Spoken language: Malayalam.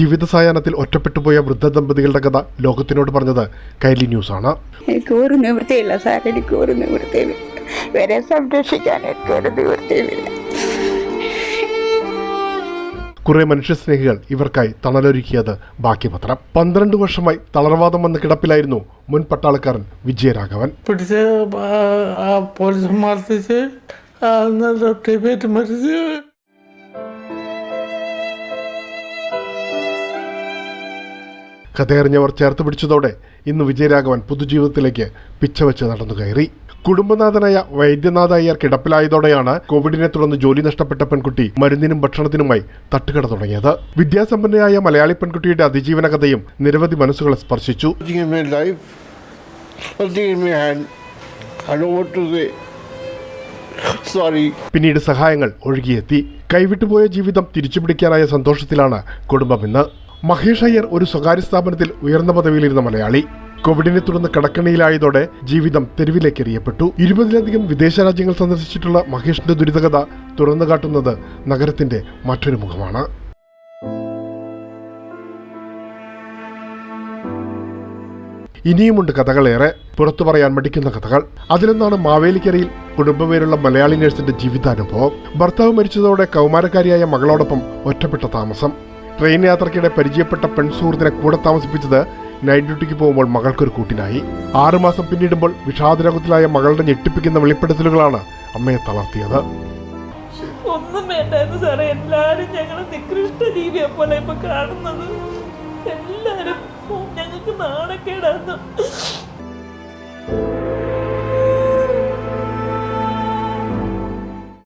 ജീവിത സായാഹ്നത്തിൽ ഒറ്റപ്പെട്ടുപോയ വൃദ്ധ ദമ്പതികളുടെ കഥ ലോകത്തിനോട് പറഞ്ഞത് കൈലി ന്യൂസ് ആണ് ഒരു നിവൃത്തിയില്ല സാർ. എനിക്ക് ഒരു നിവൃത്തിയില്ല. ഇവരെ സംരക്ഷിക്കാൻ എനിക്ക് ഒരു നിവൃത്തിയുമില്ല. കുറെ മനുഷ്യസ്നേഹികൾ ഇവർക്കായി തണലൊരുക്കിയത് ബാക്കി പത്രം പന്ത്രണ്ട് വർഷമായി തളർവാദം വന്ന കിടപ്പിലായിരുന്നു മുൻ പട്ടാളക്കാരൻ വിജയരാഘവൻ. പിടിച്ച് പോലീസ് മർദ്ദിച്ച് മരിച്ച്. കഥയറിഞ്ഞവർ ചേർത്ത് പിടിച്ചതോടെ ഇന്ന് വിജയരാഘവൻ പുതുജീവിതത്തിലേക്ക് പിച്ചവെച്ച് നടന്നു കയറി. കുടുംബനാഥനായ വൈദ്യനാഥ അയ്യർ കിടപ്പിലായതോടെയാണ് കോവിഡിനെ തുടർന്ന് ജോലി നഷ്ടപ്പെട്ട പെൺകുട്ടി മരുന്നിനും ഭക്ഷണത്തിനുമായി തട്ടുകട തുടങ്ങിയത്. വിദ്യാസമ്പന്നയായ മലയാളി പെൺകുട്ടിയുടെ അതിജീവന കഥയും നിരവധി മനസ്സുകളെ സ്പർശിച്ചു. പിന്നീട് സഹായങ്ങൾ ഒഴുകിയെത്തി. കൈവിട്ടുപോയ ജീവിതം തിരിച്ചുപിടിക്കാനായ സന്തോഷത്തിലാണ് കുടുംബം ഇന്ന്. മഹേഷ് അയ്യർ ഒരു സ്വകാര്യ സ്ഥാപനത്തിൽ ഉയർന്ന പദവിയിലിരുന്ന മലയാളി. കോവിഡിനെ തുടർന്ന് കടക്കണിയിലായതോടെ ജീവിതം തെരുവിലേക്ക് എറിയപ്പെട്ടു. ഇരുപതിലധികം വിദേശ രാജ്യങ്ങൾ സന്ദർശിച്ചിട്ടുള്ള മഹേഷിന്റെ ദുരിതകഥ തുറന്നു കാട്ടുന്നത് നഗരത്തിന്റെ മറ്റൊരു മുഖമാണ്. ഇനിയുമുണ്ട് കഥകളേറെ. പുറത്തു പറയാൻ മടിക്കുന്ന കഥകൾ. അതിലൊന്നാണ് മാവേലിക്കരയിൽ കുടുംബപേരുള്ള മലയാളി നഴ്സിന്റെ ജീവിതാനുഭവം. ഭർത്താവ് മരിച്ചതോടെ കൗമാരക്കാരിയായ മകളോടൊപ്പം ഒറ്റപ്പെട്ട താമസം. ട്രെയിൻ യാത്രക്കിടെ പരിചയപ്പെട്ട പെൺസുഹൃത്തിനെ കൂടെ താമസിപ്പിച്ചത് നൈറ്റ് ഡ്യൂട്ടിക്ക് പോകുമ്പോൾ മകൾക്കൊരു കൂട്ടിനായി. ആറുമാസം പിന്നിടുമ്പോൾ വിഷാദരോഗത്തിലായ മകളുടെ ഞെട്ടിപ്പിക്കുന്ന വെളിപ്പെടുത്തലുകളാണ് അമ്മയെ തളർത്തിയത്. ഒന്നും വേണ്ടായിരുന്നു സാറേ. എല്ലാരും ഞങ്ങളെ നികൃഷ്ട ജീവിയെ പോലെ ഇപ്പൊ കാണുന്നത്. എല്ലാരും ഞങ്ങൾക്ക് നാണക്കേടാന്ന്